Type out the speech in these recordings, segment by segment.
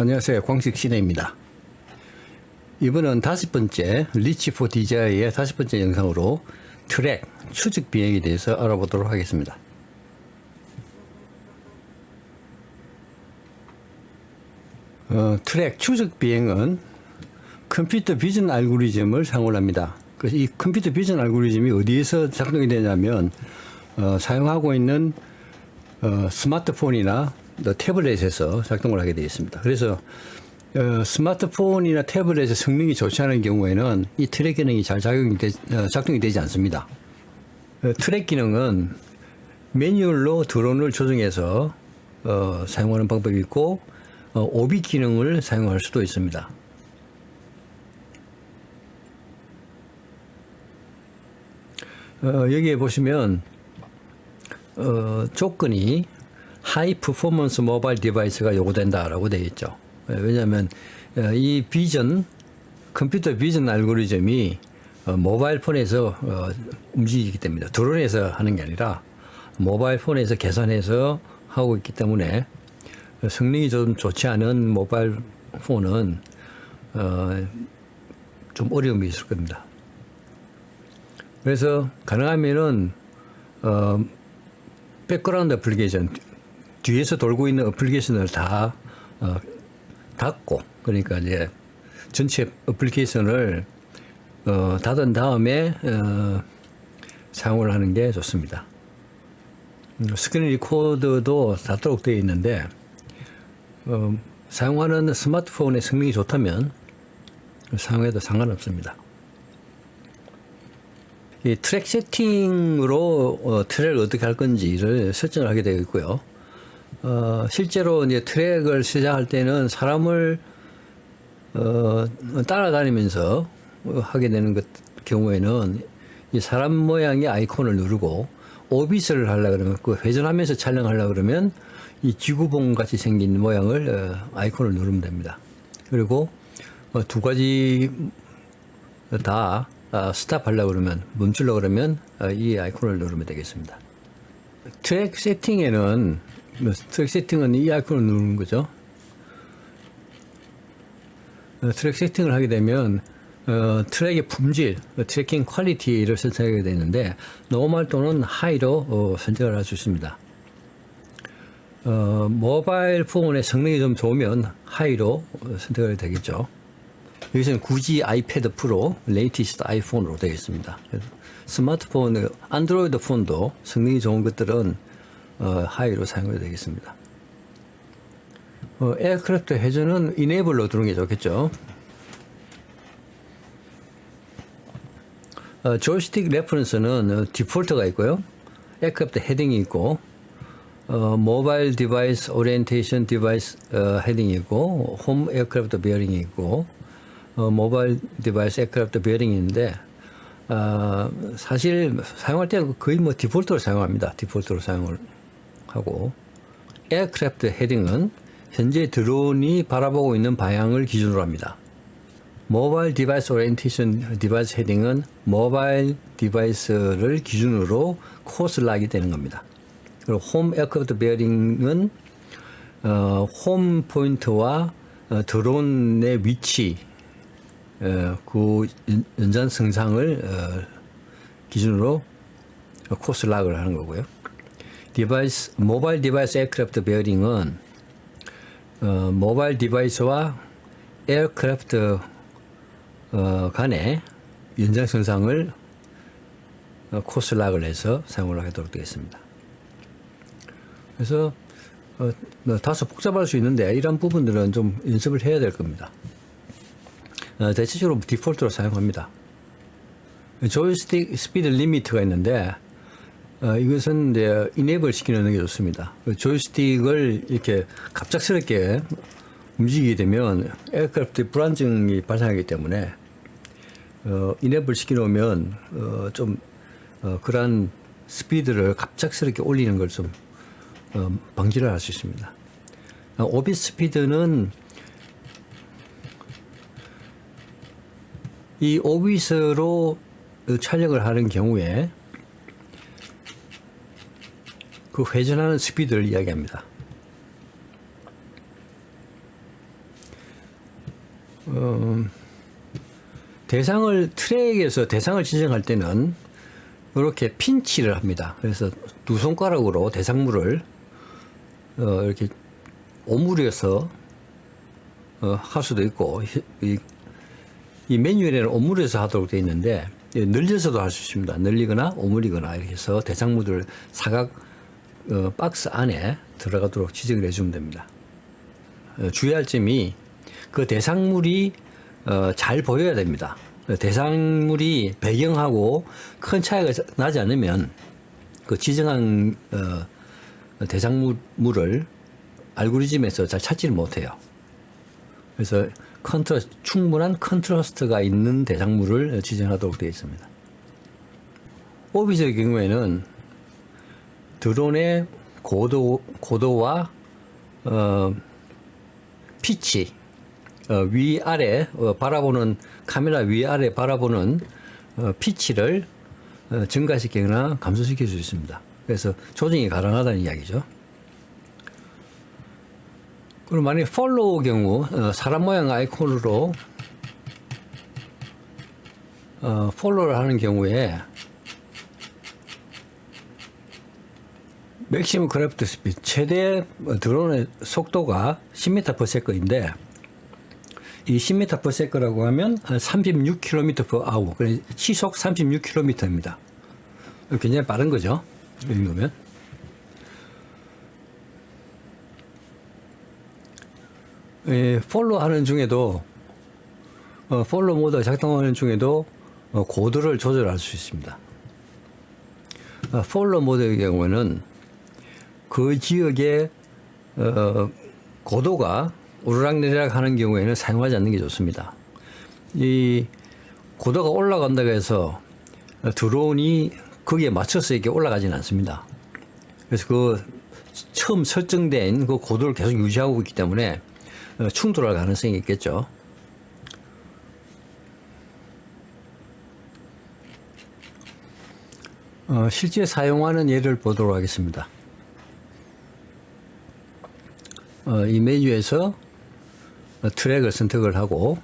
안녕하세요. 광식 신혜입니다. 이번은 다섯 번째 리치4 DJI의 다섯 번째 영상으로 트랙 추측 비행에 대해서 알아보도록 하겠습니다. 어, 트랙 추적 비행은 컴퓨터 비전 알고리즘을 사용을 합니다. 그래서 이 컴퓨터 비전 알고리즘이 어디에서 작동이 되냐면 어, 사용하고 있는 어, 스마트폰이나 또 태블릿에서 작동을 하게 되어 있습니다. 그래서 어, 스마트폰이나 태블릿의 성능이 좋지 않은 경우에는 이 트랙 기능이 잘 작용이 되, 어, 작동이 되지 않습니다. 어, 트랙 기능은 매뉴얼로 드론을 조정해서 어, 사용하는 방법이 있고 어, 오비 기능을 사용할 수도 있습니다. 어, 여기에 보시면 어, 조건이 하이 퍼포먼스 모바일 디바이스가 요구된다라고 되어 있죠. 예, 왜냐하면 어, 이 비전 컴퓨터 비전 알고리즘이 어, 모바일 폰에서 어, 움직이기 때문에 드론에서 하는 게 아니라 모바일 폰에서 계산해서 하고 있기 때문에 성능이 좀 좋지 않은 모바일 폰은 어, 좀 어려움이 있을 겁니다. 그래서 가능하면은 어, 백그라운드 애플리케이션 뒤에서 돌고 있는 애플리케이션을 다 어, 닫고 그러니까 이제 전체 애플리케이션을 어, 닫은 다음에 어, 사용을 하는 게 좋습니다. 음, 스크린 리코더도 닫도록 되어 있는데 어, 사용하는 스마트폰의 성능이 좋다면 사용해도 상관없습니다. 이 트랙 세팅으로 어, 트랙을 어떻게 할 건지를 설정을 하게 되어 있고요. 어, 실제로 이제 트랙을 시작할 때는 사람을 어, 따라다니면서 하게 되는 것 경우에는 이 사람 모양의 아이콘을 누르고 오비스를 하려 그러면 그 회전하면서 촬영하려 그러면 이 지구본 같이 생긴 모양을 어, 아이콘을 누르면 됩니다. 그리고 어, 두 가지 다 아, 스탑 하려고 그러면 멈추려고 그러면 아, 이 아이콘을 누르면 되겠습니다. 트랙 세팅에는 뭐, 트랙 세팅은 이 아이콘을 누르는 거죠. 어, 트랙 세팅을 하게 되면 어, 트랙의 품질, 어, 트래킹 퀄리티를 선택하게 되는데 노멀 또는 하이로 어, 선택을 할 수 있습니다. 어, 모바일 폰의 성능이 좀 좋으면 하이로 어, 선택을 되겠죠. 여기서는 굳이 아이패드 프로, 레이티스트 아이폰으로. 그래서 스마트폰, 안드로이드 폰도 성능이 좋은 것들은 어, 하이로 사용해도 되겠습니다. 어, 에어크래프트 회전은 이네이블로 두는 게 좋겠죠. 어, 조이스틱 레퍼런스는 어, 디폴트가 있고요. 에어크래프트 헤딩이 있고 어, 모바일 디바이스 오리엔테이션 디바이스 어, 헤딩이 있고 홈 에어크래프트 베어링이 있고 어, 모바일 디바이스 에어크래프트 베어링이 있는데 어, 사실 사용할 때 거의 뭐 디폴트로 사용합니다. 디폴트로 사용을 하고 에어크래프트 헤딩은 현재 드론이 바라보고 있는 방향을 기준으로 합니다. 모바일 디바이스 오리엔테이션 디바이스 헤딩은 모바일 디바이스를 기준으로 코스를 하게 되는 겁니다. 그리고 홈 에어크래프트 베어링은 어, 홈 포인트와 어, 드론의 위치 어, 그 연- 연장 성상을 어, 기준으로 코스 락을 하는 거고요. 디바이스 모바일 디바이스 에어크래프트 베어링은 어, 모바일 디바이스와 에어크래프트 어, 간의 연장선상을 어, 코스 락을 해서 사용을 하도록 되겠습니다. 그래서 어, 뭐 다소 복잡할 수 있는데 이런 부분들은 좀 연습을 해야 될 겁니다. 어, 대체적으로 디폴트로 사용합니다. 조이스틱 스피드 리미트가 있는데 어, 이것은 이제 이네이블 시키는 게 좋습니다. 그 조이스틱을 이렇게 갑작스럽게 움직이게 되면 에어크래프트 불안정이 발생하기 때문에 어, 이네이블 시켜놓으면 어, 좀 어, 그러한 스피드를 갑작스럽게 올리는 걸좀 어, 방지를 할 수 있습니다. 어, 오비 스피드는 이 오비스로 촬영을 하는 경우에 그 회전하는 스피드를 이야기합니다. 어, 대상을 트랙에서 대상을 지정할 때는 이렇게 핀치를 합니다. 그래서 두 손가락으로 대상물을 어, 이렇게 오므려서 어, 할 수도 있고 이, 이 매뉴얼에는 오므려서 하도록 되어 있는데 예, 늘려서도 할 수 있습니다. 늘리거나 오므리거나 이렇게 해서 대상물을 사각 어, 박스 안에 들어가도록 지정을 해주면 됩니다. 어, 주의할 점이 그 대상물이 어, 잘 보여야 됩니다. 대상물이 배경하고 큰 차이가 나지 않으면 그 지정한 어, 대상물을 알고리즘에서 잘 찾지를 못해요. 그래서 컨트라 충분한 컨트라스트가 있는 대상물을 지정하도록 되어 있습니다. 오비의 경우에는 드론의 고도 고도와 어, 피치 어, 위아래 어, 바라보는 카메라 위아래 바라보는 어, 피치를 어, 증가시키거나 감소시킬 수 있습니다. 그래서 조정이 가능하다는 이야기죠. 그럼 만약에 follow 경우 어, 사람 모양 아이콘으로 어, follow를 하는 경우에 맥시멈 크래프트 스피드 최대 드론의 속도가 10m/s인데 이 10m/s라고 하면 36km/h 그래 시속 36km입니다. 굉장히 빠른 거죠. 이 정도면. 예, 폴로 하는 중에도 어, 폴로 모드 작동하는 중에도 어, 고도를 조절할 수 있습니다. 어, 폴로 모드의 경우에는 그 지역의 어, 고도가 오르락내리락 하는 경우에는 사용하지 않는 게 좋습니다. 이 고도가 올라간다고 해서 드론이 거기에 맞춰서 이렇게 올라가지는 않습니다. 그래서 그 처음 설정된 그 고도를 계속 유지하고 있기 때문에 어, 충돌할 가능성이 있겠죠. 어, 실제 사용하는 예를 보도록 하겠습니다. 어, 이 메뉴에서 트랙을 선택을 하고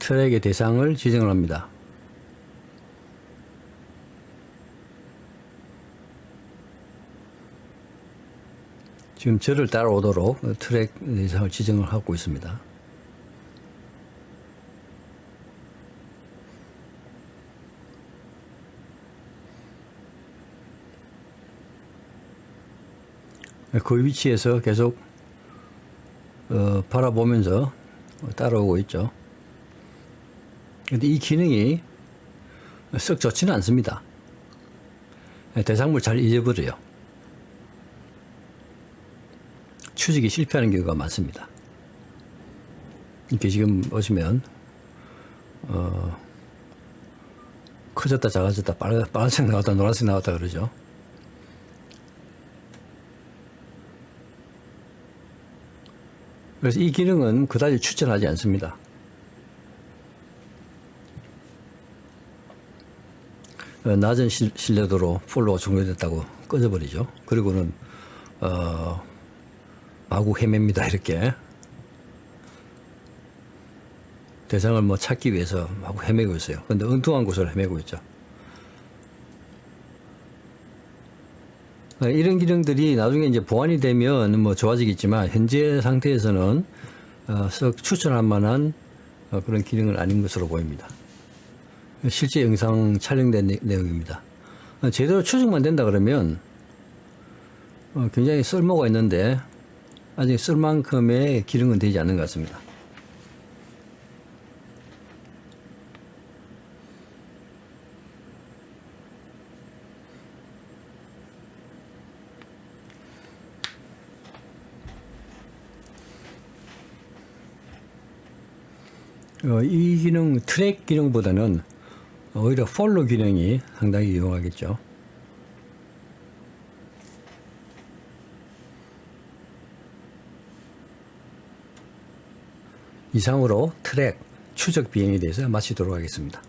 트랙의 대상을 지정을 합니다. 지금 저를 따라오도록 트랙 대상을 지정을 하고 있습니다. 그 위치에서 계속 어, 바라보면서 따라오고 있죠. 근데 이 기능이 썩 좋지는 않습니다. 대상물 잘 잊어버려요. 추적이 실패하는 경우가 많습니다. 이렇게 지금 보시면 어, 커졌다 작아졌다 빨, 빨간색 나왔다 노란색 나왔다 그러죠. 그래서 이 기능은 그다지 추천하지 않습니다. 어, 낮은 실, 신뢰도로 폴로가 종료됐다고 꺼져버리죠. 그리고는 어, 마구 헤맵니다 이렇게 대상을 뭐 찾기 위해서 마구 헤매고 있어요. 근데 엉뚱한 곳을 헤매고 있죠. 이런 기능들이 나중에 이제 보완이 되면 뭐 좋아지겠지만 현재 상태에서는 어, 썩 추천할 만한 어, 그런 기능은 아닌 것으로 보입니다. 실제 영상 촬영된 내- 내용입니다. 어, 제대로 추적만 된다 그러면 어, 굉장히 쓸모가 있는데 아직 쓸 만큼의 기능은 되지 않는 것 같습니다. 어, 이 기능 트랙 기능보다는 오히려 폴로 기능이 상당히 유용하겠죠. 이상으로 트랙 추적 비행에 대해서 마치도록 하겠습니다.